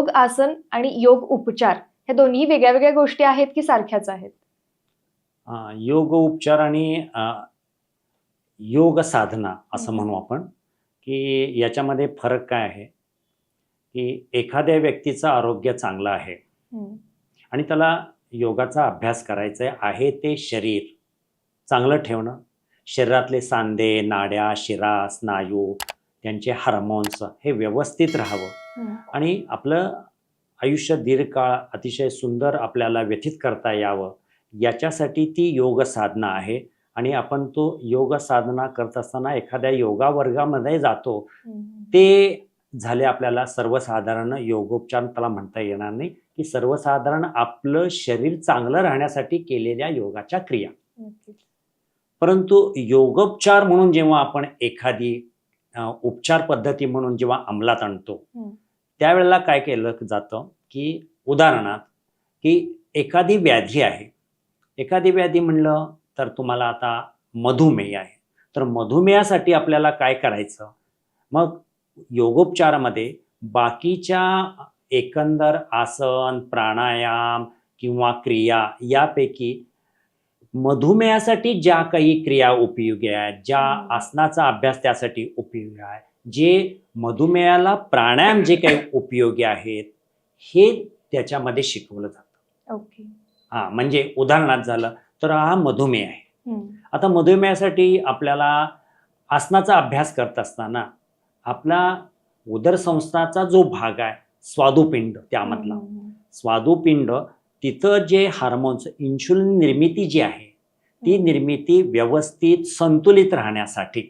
योग आसन आणि योग उपचार ह्या दोन्ही वेगळ्या वेगळ्या गोष्टी आहेत की सारख्याच आहेत योग उपचार आणि योग साधना असं. म्हणू आपण की याच्यामध्ये फरक काय आहे की एखाद्या व्यक्तीचं आरोग्य चांगलं आहे. आणि त्याला योगाचा अभ्यास करायचा आहे ते शरीर चांगलं ठेवणं शरीरातले सांधे नाड्या शिरा स्नायू त्यांचे हार्मोन्स हे व्यवस्थित राहावं. आणि आपलं आयुष्य दीर्घकाळ अतिशय सुंदर आपल्याला व्यथित करता यावं याच्यासाठी ती योग साधना आहे आणि आपण तो योग साधना करत असताना एखाद्या योगा वर्गामध्ये जातो. ते झाले आपल्याला सर्वसाधारण योगोपचार त्याला म्हणता येणार नाही की सर्वसाधारण आपलं शरीर चांगलं राहण्यासाठी केलेल्या योगाच्या क्रिया. परंतु योगोपचार म्हणून जेव्हा आपण एखादी उपचार पद्धती म्हणून जेव्हा अंमलात आणतो. त्यावेळेला काय केलं जातं की उदाहरणार्थ की एखादी व्याधी आहे एखादी व्याधी म्हणलं तर तुम्हाला आता मधुमेह आहे तर मधुमेहासाठी आपल्याला काय करायचं मग योगोपचारामध्ये बाकीच्या एकंदर आसन प्राणायाम किंवा क्रिया यापैकी मधुमेहासाठी ज्या काही क्रिया उपयोगी आहेत ज्या. आसनाचा अभ्यास त्यासाठी उपयोगी आहे जे मधुमेहाला प्राणायाम जे काही उपयोगी आहेत हे त्याच्यामध्ये शिकवलं जातं ओके हा म्हणजे उदाहरणार्थ झालं तर हा मधुमेह आहे. आता मधुमेहासाठी आपल्याला आसनाचा अभ्यास करत असताना आपला उदरसंस्थाचा जो भाग आहे स्वादुपिंड त्यामधला. स्वादुपिंड तिथं जे हार्मोन्स इन्शुलिन निर्मिती जी आहे ती. निर्मिती व्यवस्थित संतुलित राहण्यासाठी.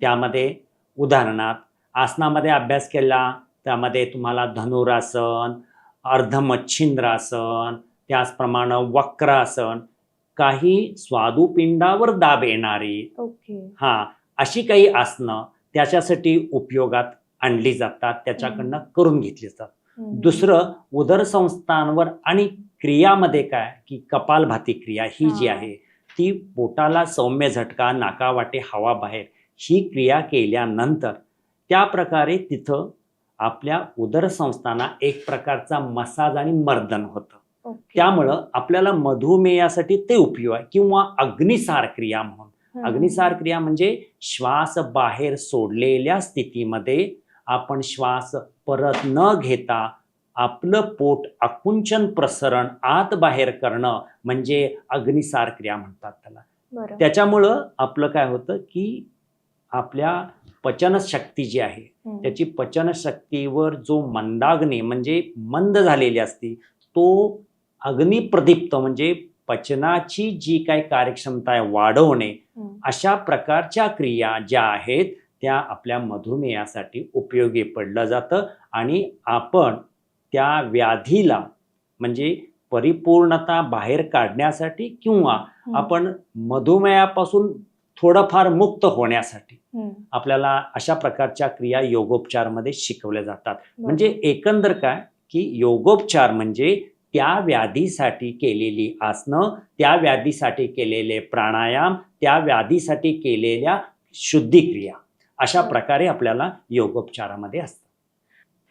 त्यामध्ये उदाहरणार्थ आसनामध्ये अभ्यास केला त्यामध्ये तुम्हाला धनुरासन अर्धमच्छिंद्रासन त्याचप्रमाणे वक्रासन काही स्वादुपिंडावर दाब येणारी हा अशी काही आसनं त्याच्यासाठी उपयोगात आणली जातात त्याच्याकडनं करून घेतली जातात. दुसरं उदरसंस्थांवर आणि क्रियामध्ये काय की कपालभाती क्रिया ही जी. आहे ती पोटाला सौम्य झटका नाकावाटे हवा बाहेर ही क्रिया केल्यानंतर त्या प्रकारे तिथं आपल्या उदरसंस्थांना एक प्रकारचा मसाज आणि मर्दन होतं. त्यामुळं आपल्याला मधुमेहासाठी ते उपयोग आहे किंवा अग्निसार क्रिया म्हणून. अग्निसार क्रिया म्हणजे श्वास बाहेर सोडलेल्या स्थितीमध्ये आपण श्वास परत न घेता आपलं पोट आकुंचन प्रसरण आत बाहेर करणं म्हणजे अग्निसार क्रिया म्हणतात त्याला त्याच्यामुळं आपलं काय होतं की आपल्या पचनशक्ती जी आहे. त्याची पचनशक्तीवर जो मंदाग्नी म्हणजे मंद झालेली असती तो अग्निप्रदीप्त म्हणजे पचनाची जी काही कार्यक्षमता आहे वाढवणे. अशा प्रकारच्या क्रिया ज्या आहेत त्या आपल्या मधुमेहासाठी उपयोगी पडलं जातं आणि आपण त्या व्याधीला म्हणजे परिपूर्णता बाहेर काढण्यासाठी किंवा. आपण मधुमेहापासून थोडंफार मुक्त होण्यासाठी. आपल्याला अशा प्रकारच्या क्रिया योगोपचारमध्ये शिकवल्या जातात. म्हणजे एकंदर काय की योगोपचार म्हणजे त्या व्याधीसाठी केलेली आसनं त्या व्याधीसाठी केलेले प्राणायाम त्या व्याधीसाठी केलेल्या शुद्धिक्रिया अशा बरं. प्रकारे आपल्याला योगोपचारामध्ये असतात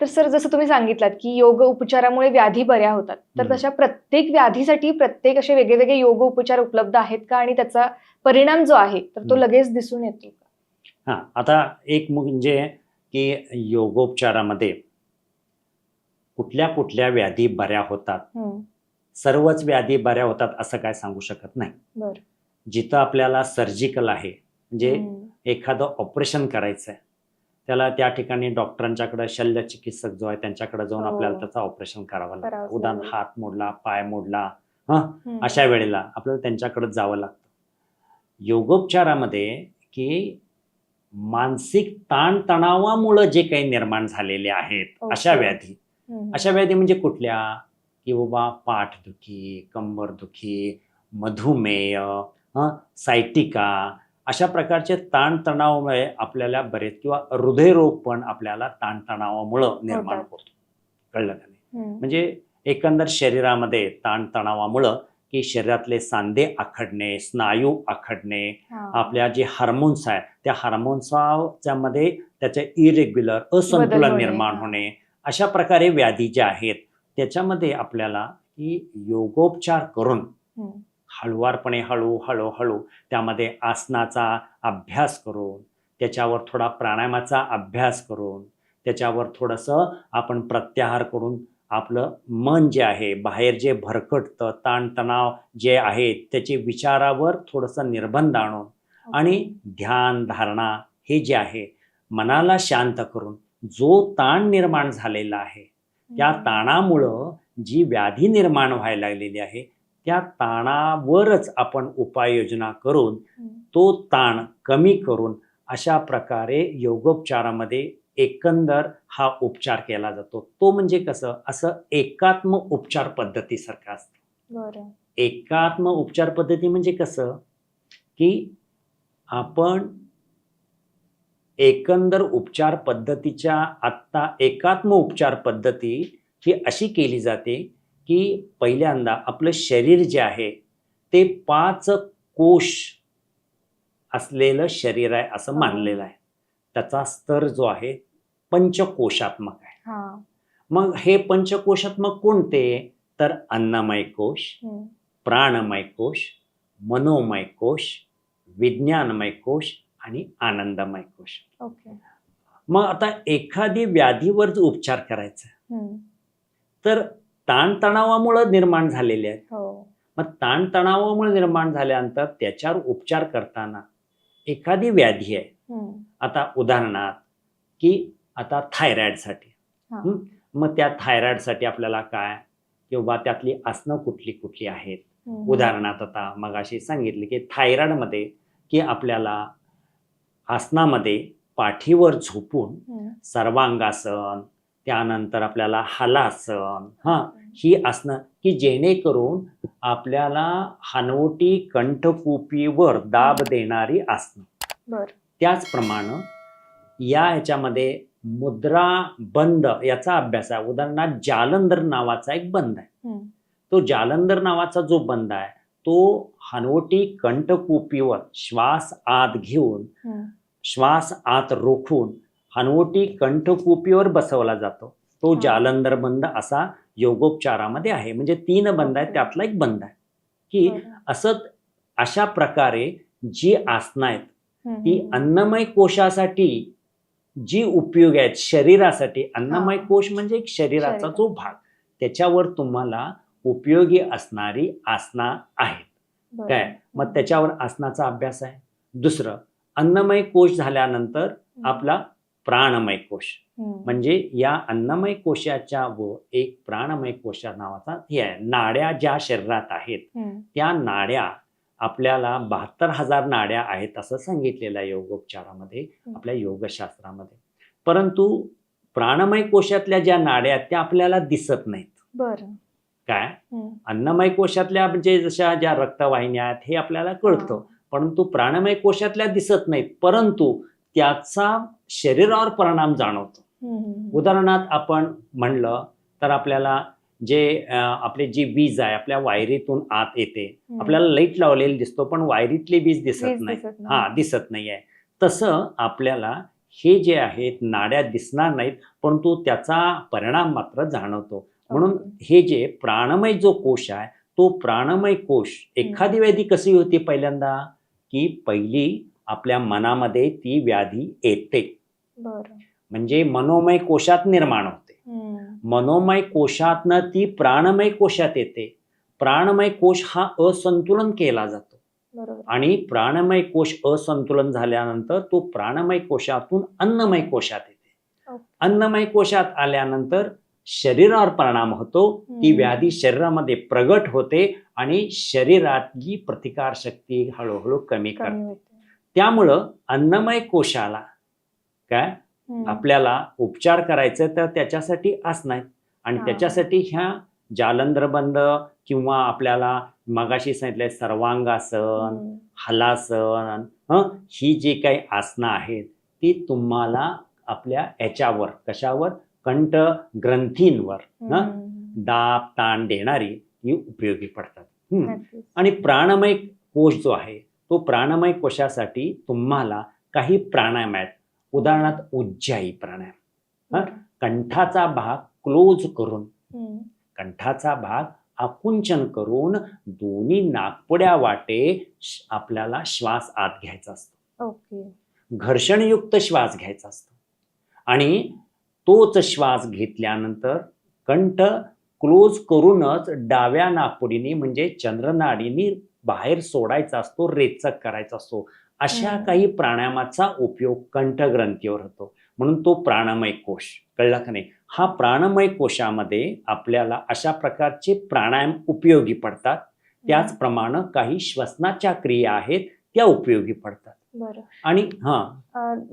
तर सर जसं तुम्ही सांगितलात की योग उपचारामुळे व्याधी बऱ्या होतात तर. तशा प्रत्येक व्याधीसाठी प्रत्येक असे वेगळे वेगळे योग उपचार उपलब्ध आहेत का आणि त्याचा परिणाम जो आहे तर तो. लगेच दिसून येतो का हां आता एक म्हणजे की योगोपचारामध्ये कुठल्या कुठल्या व्याधी बऱ्या होतात. सर्वच व्याधी बऱ्या होतात असं काय सांगू शकत नाही जिथं आपल्याला सर्जिकल आहे म्हणजे. एखादं ऑपरेशन करायचं आहे त्याला त्या ठिकाणी डॉक्टरांच्याकडे शल्य चिकित्सक जो आहे त्यांच्याकडे जाऊन हो. आपल्याला त्याचं ऑपरेशन करावं लागतं उदाहरण. हात मोडला पाय मोडला हम्म. अशा वेळेला आपल्याला त्यांच्याकडे जावं लागतं योगोपचारामध्ये की मानसिक ताणतणावामुळं जे काही निर्माण झालेले आहेत ओके. अशा व्याधी हम्म. अशा व्याधी म्हणजे कुठल्या की बाबा पाठदुखी कंबरदुखी मधुमेह हं, सायटिका अशा प्रकारचे ताणतणावामुळे आपल्याला बरेच किंवा हृदयरोग पण आपल्याला ताणतणावामुळं निर्माण. होतो कळलं का नाही. म्हणजे एकंदर शरीरामध्ये ताणतणावामुळं की शरीरातले सांधे आखडणे स्नायू आखडणे. आपल्या जे हार्मोन्स आहेत त्या हार्मोन्सच्या मध्ये त्याचे इरेग्युलर असंतुलन निर्माण. होणे अशा प्रकारे व्याधी ज्या आहेत त्याच्यामध्ये आपल्याला की योगोपचार करून. हळुवारपणे हळू हळू हळू त्यामध्ये आसनाचा अभ्यास करून त्याच्यावर थोडा प्राणायामाचा अभ्यास करून त्याच्यावर थोडंसं आपण प्रत्याहार करून आपलं मन जे आहे बाहेर जे भरकटतं ताणतणाव जे आहे त्याचे विचारावर थोडंसं निर्बंध आणून आणि ध्यान धारणा हे जे आहे मनाला शांत करून जो ताण निर्माण झालेला आहे त्या ताणामुळं जी व्याधी निर्माण व्हायला लागलेली आहे त्या ताणावरच आपण उपाययोजना करून. तो ताण कमी करून अशा प्रकारे योगोपचारामध्ये एकंदर हा उपचार केला जातो. तो म्हणजे कसं? असं एकात्म उपचार पद्धतीसारखं असतं. एकात्म उपचार पद्धती म्हणजे कसं? की आपण एकंदर उपचार पद्धतीच्या आत्ता एकात्म उपचार पद्धती ही अशी केली जाते की पहिल्यांदा आपलं शरीर जे आहे ते पाच कोश असलेलं शरीर आहे असं मानलेलं आहे. त्याचा स्तर जो आहे पंचकोशात्मक आहे. हा. मग हे पंचकोशात्मक कोणते? तर अन्नमय कोश हम्म. प्राणमय कोश मनोमय कोश विज्ञानमय कोश आणि आनंदमय कोश. ओके. मग आता एखादी व्याधीवर उपचार करायचा. तर ताणतणावामुळं निर्माण झालेले आहेत हो मग ताणतणावामुळे निर्माण झाल्यानंतर त्याच्यावर उपचार करताना एखादी व्याधी आहे. आता उदाहरणार्थ की आता थायरॉइडसाठी? मग त्या थायरॉइडसाठी आपल्याला काय किंवा त्यातली आसनं कुठली कुठली आहेत. उदाहरणार्थ आता मग अशी सांगितले की थायरॉइडमध्ये की आपल्याला आसनामध्ये पाठीवर झोपून. सर्वांगासन त्यानंतर आपल्याला हलासन हा ही आसनं की जेणेकरून आपल्याला हनवटी कंठकुपीवर दाब देणारी आसनं. त्याचप्रमाणे या ह्याच्यामध्ये मुद्रा बंद याचा अभ्यास आहे. उदाहरणार्थ जालंधर नावाचा एक बंद आहे. तो जालंधर नावाचा जो बंद आहे तो हनवटी कंठकुपीवर श्वास आत घेऊन. श्वास आत रोखून हनवटी कंठकुपीवर बसवला जातो तो. जालंधर बंद असा योगोपचारामध्ये आहे म्हणजे तीन बंद आहेत. त्यातला एक बंद आहे की. असं अशा प्रकारे जी आसनं आहेत. ती अन्नमय कोशासाठी जी उपयोग आहेत शरीरासाठी अन्नमय. कोश म्हणजे एक शरीराचा शरीर. जो भाग त्याच्यावर तुम्हाला उपयोगी असणारी आसना आहेत. काय मग त्याच्यावर आसनाचा अभ्यास आहे दुसरं अन्नमय कोश झाल्यानंतर. आपला प्राणमय कोश. म्हणजे या अन्नमय कोशाच्या व एक प्राणमय कोशा नावाचा हे आहे. नाड्या ज्या शरीरात आहेत. त्या नाड्या आपल्याला बहात्तर हजार नाड्या आहेत असं सांगितलेलं आहे योगोपचारामध्ये. आपल्या योगशास्त्रामध्ये. परंतु प्राणमय कोशातल्या ज्या नाड्या आहेत त्या आपल्याला दिसत नाहीत. बरं. काय. अन्नमय कोशातल्या म्हणजे जशा ज्या रक्तवाहिन्या आहेत हे आपल्याला कळतं. परंतु प्राणमय कोशातल्या दिसत नाहीत. परंतु त्याचा शरीरावर परिणाम जाणवतो. उदाहरणार्थ आपण म्हणलं तर आपल्याला जे आपले जी वीज आहे आपल्या वायरीतून आत येते. आपल्याला लाइट लावलेली दिसतो पण वायरीतली वीज दिसत नाही. हा दिसत नाही आहे. तसं आपल्याला हे जे आहेत नाड्या दिसणार नाहीत परंतु त्याचा परिणाम मात्र जाणवतो. म्हणून. हे जे प्राणमय जो कोश आहे तो प्राणमय कोश एखादी व्याधी कशी होती पहिल्यांदा? की पहिली आपल्या मनामध्ये ती व्याधी येते. म्हणजे मनोमय कोशात निर्माण होते. मनोमय कोशातनं ती प्राणमय कोशात येते. प्राणमय कोश हा असंतुलन केला जातो. बरोबर. आणि प्राणमय कोश असंतुलन झाल्यानंतर तो प्राणमय कोशातून अन्नमय कोशात येते. अन्नमय कोशात आल्यानंतर शरीरावर परिणाम होतो. ती. व्याधी शरीरामध्ये प्रगट होते आणि शरीरातली प्रतिकार शक्ती हळूहळू कमी करते. त्यामुळं अन्नमय कोशाला काय. आपल्याला उपचार करायचे तर त्याच्यासाठी आसनं आहेत आणि. त्याच्यासाठी ह्या जालंधरबंद किंवा आपल्याला मगाशी सांगितलंय सर्वांगासन. हलासन हं ही जी काही आसनं आहेत ती तुम्हाला आपल्या याच्यावर कशावर कंठ ग्रंथींवर. दाब ताण देणारी ही उपयोगी पडतात. आणि प्राणमय कोश जो आहे तो प्राणमय कोशासाठी तुम्हाला काही प्राणायाम आहेत. उदाहरणार्थ उज्जाई प्राणायाम. हा? कंठाचा भाग क्लोज करून. कंठाचा भाग आकुंचन करून दोन्ही नाकपुड्या वाटे आपल्याला श्वास आत घ्यायचा असतो. घर्षणयुक्त श्वास घ्यायचा असतो. आणि तोच श्वास घेतल्यानंतर कंठ क्लोज करूनच डाव्या नाकपुडीने म्हणजे चंद्रनाडीने बाहेर सोडायचा असतो रेचक करायचा असतो अशा. काही प्राणायामाचा उपयोग कंठग्रंथीवर होतो. म्हणून तो प्राणमय कोश. कळला का नाही? हा प्राणमय कोशामध्ये आपल्याला अशा प्रकारचे प्राणायाम उपयोगी पडतात. त्याचप्रमाणे काही श्वसनाच्या क्रिया आहेत त्या उपयोगी पडतात. आणि हा.